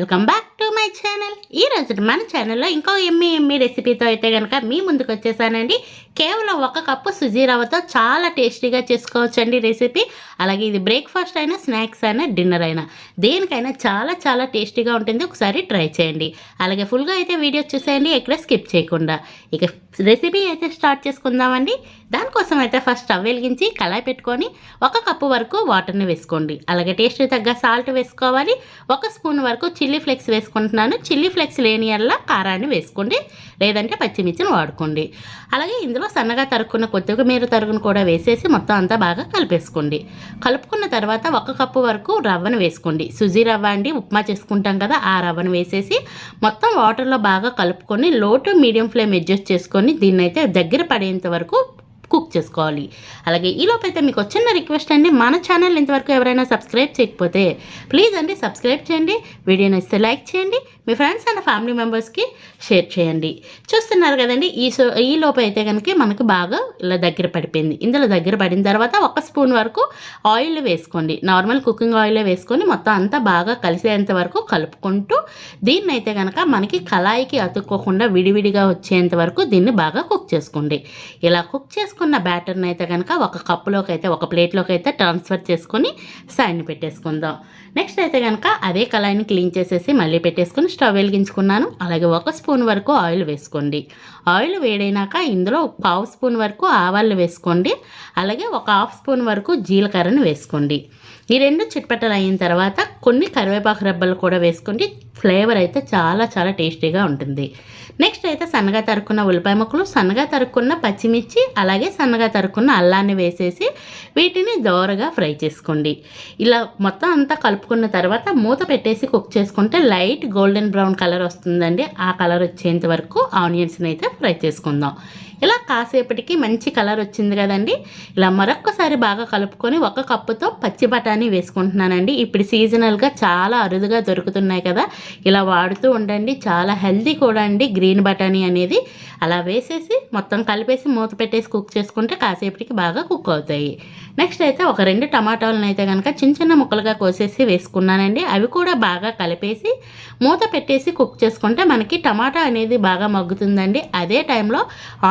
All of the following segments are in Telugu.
Welcome back. To my channel ఈ రోజు మన ఛానల్లో ఇంకో ఎమ్మి ఎమ్మి రెసిపీతో అయితే కనుక మీ ముందుకు వచ్చేసానండి. కేవలం ఒక కప్పు సుజీ రవ్వతో చాలా టేస్టీగా చేసుకోవచ్చండి రెసిపీ అలాగే ఇది బ్రేక్ఫాస్ట్ అయినా స్నాక్స్ అయినా డిన్నర్ అయినా. దేనికైనా చాలా చాలా టేస్టీగా ఉంటుంది. ఒకసారి ట్రై చేయండి. అలాగే ఫుల్గా అయితే వీడియో చూసేయండి. ఎక్కడ స్కిప్ చేయకుండా. ఇక రెసిపీ అయితే స్టార్ట్ చేసుకుందామండి. దానికోసం అయితే ఫస్ట్ స్టవ్ వెలిగించి కళాయి పెట్టుకొని ఒక కప్పు వరకు వాటర్ని వేసుకోండి. అలాగే టేస్ట్ తగ్గ సాల్ట్ వేసుకోవాలి. ఒక స్పూన్ వరకు చిల్లీ ఫ్లేక్స్ వేసుకుంటున్నాను. చిల్లీ ఫ్లెక్స్ లేని అలా కారాన్ని వేసుకోండి. లేదంటే పచ్చిమిర్చిని వాడుకోండి. అలాగే ఇందులో సన్నగా తరుక్కున్న కొత్తిమీర తరుగును కూడా వేసేసి మొత్తం అంతా బాగా కలిపేసుకోండి. కలుపుకున్న తర్వాత ఒక కప్పు వరకు రవ్వను వేసుకోండి. సుజీ రవ్వ అండి ఉప్మా చేసుకుంటాం కదా ఆ రవ్వను వేసేసి మొత్తం వాటర్లో బాగా కలుపుకొని లో టు మీడియం ఫ్లేమ్ అడ్జస్ట్ చేసుకొని దీన్ని అయితే దగ్గర పడేంత వరకు కుక్ చేసుకోవాలి. అలాగే ఈ లోపైతే మీకు చిన్న రిక్వెస్ట్ అండి. మన ఛానల్ ఇంతవరకు ఎవరైనా సబ్స్క్రైబ్ చేయకపోతే ప్లీజ్ అండి సబ్స్క్రైబ్ చేయండి. వీడియోని ఇస్తే లైక్ చేయండి. మీ ఫ్రెండ్స్ అండ్ ఫ్యామిలీ మెంబర్స్కి షేర్ చేయండి. చూస్తున్నారు కదండి ఈ సో ఈ లోపు అయితే కనుక మనకు బాగా ఇలా దగ్గర పడిపోయింది. ఇందులో దగ్గర పడిన తర్వాత ఒక స్పూన్ వరకు ఆయిల్ వేసుకోండి. నార్మల్ కుకింగ్ ఆయిల్ వేసుకొని మొత్తం అంతా బాగా కలిసేంత వరకు కలుపుకుంటూ దీన్ని అయితే కనుక మనకి కళాయికి అతుక్కోకుండా విడివిడిగా వచ్చేంత వరకు దీన్ని బాగా కుక్ చేసుకోండి. ఇలా కుక్ చేసుకున్న బ్యాటర్ని అయితే కనుక ఒక కప్పులోకి అయితే ఒక ప్లేట్లోకి అయితే ట్రాన్స్ఫర్ చేసుకొని సైడ్ని పెట్టేసుకుందాం. నెక్స్ట్ అయితే కనుక అదే కళాయిని క్లీన్ చేసేసి మళ్ళీ పెట్టేసుకొని స్టవ్ వెలిగించుకున్నాను. అలాగే ఒక స్పూన్ వరకు ఆయిల్ వేసుకోండి. ఆయిల్ వేడైనాక ఇందులో పావు స్పూన్ వరకు ఆవాళ్ళు వేసుకోండి. అలాగే ఒక హాఫ్ స్పూన్ వరకు జీలకర్రను వేసుకోండి. ఈ రెండు చిట్పట్టలు అయిన తర్వాత కొన్ని కరివేపాకు రెబ్బలు కూడా వేసుకోండి. ఫ్లేవర్ అయితే చాలా చాలా టేస్టీగా ఉంటుంది. నెక్స్ట్ అయితే సన్నగా తరుక్కున్న ఉల్లిపాయ ముక్కలు సన్నగా తరుక్కున్న పచ్చిమిర్చి అలాగే సన్నగా తరుక్కున్న అల్లాన్ని వేసేసి వీటిని దోరగా ఫ్రై చేసుకోండి. ఇలా మొత్తం అంతా కలుపు కలుపుకున్న తర్వాత మూత పెట్టేసి కుక్ చేసుకుంటే లైట్ గోల్డెన్ బ్రౌన్ కలర్ వస్తుందండి. ఆ కలర్ వచ్చేంత వరకు ఆనియన్స్ని అయితే ఫ్రై చేసుకుందాం. ఇలా కాసేపటికి మంచి కలర్ వచ్చింది కదండి. ఇలా మరొక్కసారి బాగా కలుపుకొని ఒక కప్పుతో పచ్చి బఠానీ వేసుకుంటున్నానండి. ఇప్పుడు సీజనల్గా చాలా అరుదుగా దొరుకుతున్నాయి కదా. ఇలా వాడుతూ ఉండండి. చాలా హెల్దీ కూడా అండి గ్రీన్ బఠానీ అనేది. అలా వేసేసి మొత్తం కలిపేసి మూత పెట్టేసి కుక్ చేసుకుంటే కాసేపటికి బాగా కుక్ అవుతాయి. నెక్స్ట్ అయితే ఒక రెండు టమాటాలను అయితే కనుక చిన్న చిన్న ముక్కలుగా కోసేసి వేసుకున్నానండి. అవి కూడా బాగా కలిపేసి మూత పెట్టేసి కుక్ చేసుకుంటే మనకి టమాటా అనేది బాగా మగ్గుతుందండి. అదే టైంలో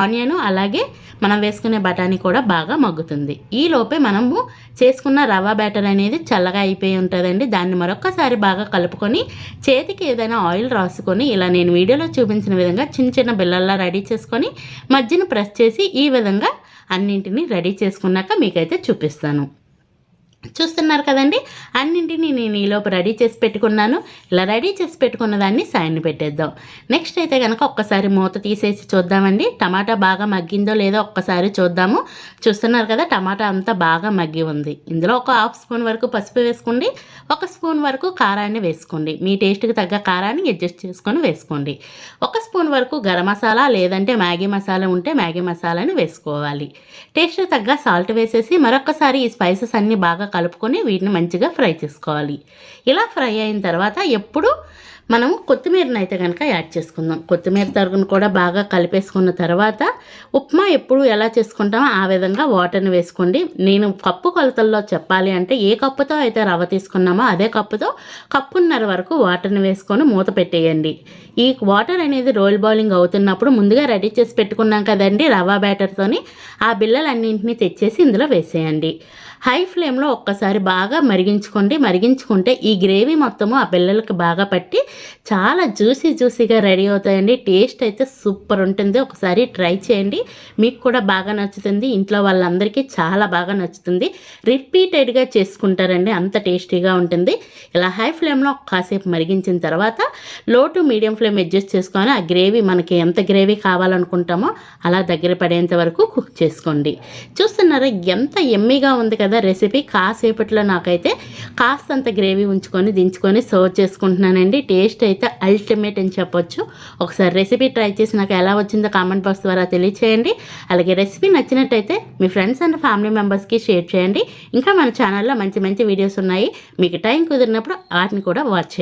ఆనియన్ అలాగే మనం వేసుకునే బఠానీ కూడా బాగా మగ్గుతుంది. ఈ లోపే మనము చేసుకున్న రవ్వ బ్యాటర్ అనేది చల్లగా అయిపోయి ఉంటుందండి. దాన్ని మరొకసారి బాగా కలుపుకొని చేతికి ఏదైనా ఆయిల్ రాసుకొని ఇలా నేను వీడియోలో చూపించిన విధంగా చిన్న చిన్న బిల్లల్లా రెడీ చేసుకొని మధ్యన ప్రెస్ చేసి ఈ విధంగా అన్నింటినీ రెడీ చేసుకున్నాక మీకైతే చూపిస్తాను. చూస్తున్నారు కదండి? అన్నింటినీ నేను ఈలోపు రెడీ చేసి పెట్టుకున్నాను. ఇలా రెడీ చేసి పెట్టుకున్న దాన్ని సాయన్ని పెట్టేద్దాం. నెక్స్ట్ అయితే కనుక ఒక్కసారి మూత తీసేసి చూద్దామండి. టమాటా బాగా మగ్గిందో లేదో ఒక్కసారి చూద్దాము. చూస్తున్నారు కదా టమాటా అంతా బాగా మగ్గి ఉంది. ఇందులో ఒక హాఫ్ స్పూన్ వరకు పసుపు వేసుకోండి. ఒక స్పూన్ వరకు కారాన్ని వేసుకోండి. మీ టేస్ట్కి తగ్గ కారాన్ని అడ్జస్ట్ చేసుకొని వేసుకోండి. ఒక స్పూన్ వరకు గరం మసాలా లేదంటే మ్యాగీ మసాలా ఉంటే మ్యాగీ మసాలాని వేసుకోవాలి. టేస్ట్ తగ్గ సాల్ట్ వేసేసి మరొకసారి ఈ స్పైసెస్ అన్నీ బాగా కలుపుకొని వీటిని మంచిగా ఫ్రై చేసుకోవాలి. ఇలా ఫ్రై అయిన తర్వాత ఎప్పుడు మనం కొత్తిమీరని అయితే కనుక యాడ్ చేసుకుందాం. కొత్తిమీర తరుగును కూడా బాగా కలిపేసుకున్న తర్వాత ఉప్మా ఎప్పుడు ఎలా చేసుకుంటామో ఆ విధంగా వాటర్ని వేసుకోండి. నేను కప్పు కొలతల్లో చెప్పాలి అంటే ఏ కప్పుతో అయితే రవ్వ తీసుకున్నామో అదే కప్పుతో కప్పున్నర వరకు వాటర్ని వేసుకొని మూత పెట్టేయండి. ఈ వాటర్ అనేది రోల్ బౌలింగ్ అవుతున్నప్పుడు ముందుగా రెడీ చేసి పెట్టుకున్నాం కదండి రవ్వ బ్యాటర్తోని. ఆ బిల్లలన్నింటినీ తెచ్చేసి ఇందులో వేసేయండి. హై ఫ్లేమ్లో ఒక్కసారి బాగా మరిగించుకోండి. మరిగించుకుంటే ఈ గ్రేవీ మొత్తము ఆ పిల్లలకి బాగా పట్టి చాలా జ్యూసీ జ్యూసీగా రెడీ అవుతాయండి. టేస్ట్ అయితే సూపర్ ఉంటుంది. ఒకసారి ట్రై చేయండి. మీకు కూడా బాగా నచ్చుతుంది. ఇంట్లో వాళ్ళందరికీ చాలా బాగా నచ్చుతుంది. రిపీటెడ్గా చేసుకుంటారండి. అంత టేస్టీగా ఉంటుంది. ఇలా హై ఫ్లేమ్లో కాసేపు మరిగించిన తర్వాత లో టు మీడియం ఫ్లేమ్ అడ్జస్ట్ చేసుకొని ఆ గ్రేవీ మనకి ఎంత గ్రేవీ కావాలనుకుంటామో అలా దగ్గర పడేంత వరకు కుక్ చేసుకోండి. చూస్తున్నారా ఎంత ఎమ్మీగా ఉంది కదా రెసిపీ. కాసేపట్లో నాకైతే కాస్తంత గ్రేవీ ఉంచుకొని దించుకొని సర్వ్ చేసుకుంటున్నానండి. టేస్ట్ అయితే అల్టిమేట్ అని చెప్పొచ్చు. ఒకసారి రెసిపీ ట్రై చేసి నాకు ఎలా వచ్చిందో కామెంట్ బాక్స్ ద్వారా తెలియచేయండి. అలాగే రెసిపీ నచ్చినట్టయితే మీ ఫ్రెండ్స్ అండ్ ఫ్యామిలీ మెంబర్స్కి షేర్ చేయండి. ఇంకా మన ఛానల్లో మంచి మంచి వీడియోస్ ఉన్నాయి. మీకు టైం కుదిరినప్పుడు వాటిని కూడా వాచ్ చేయండి.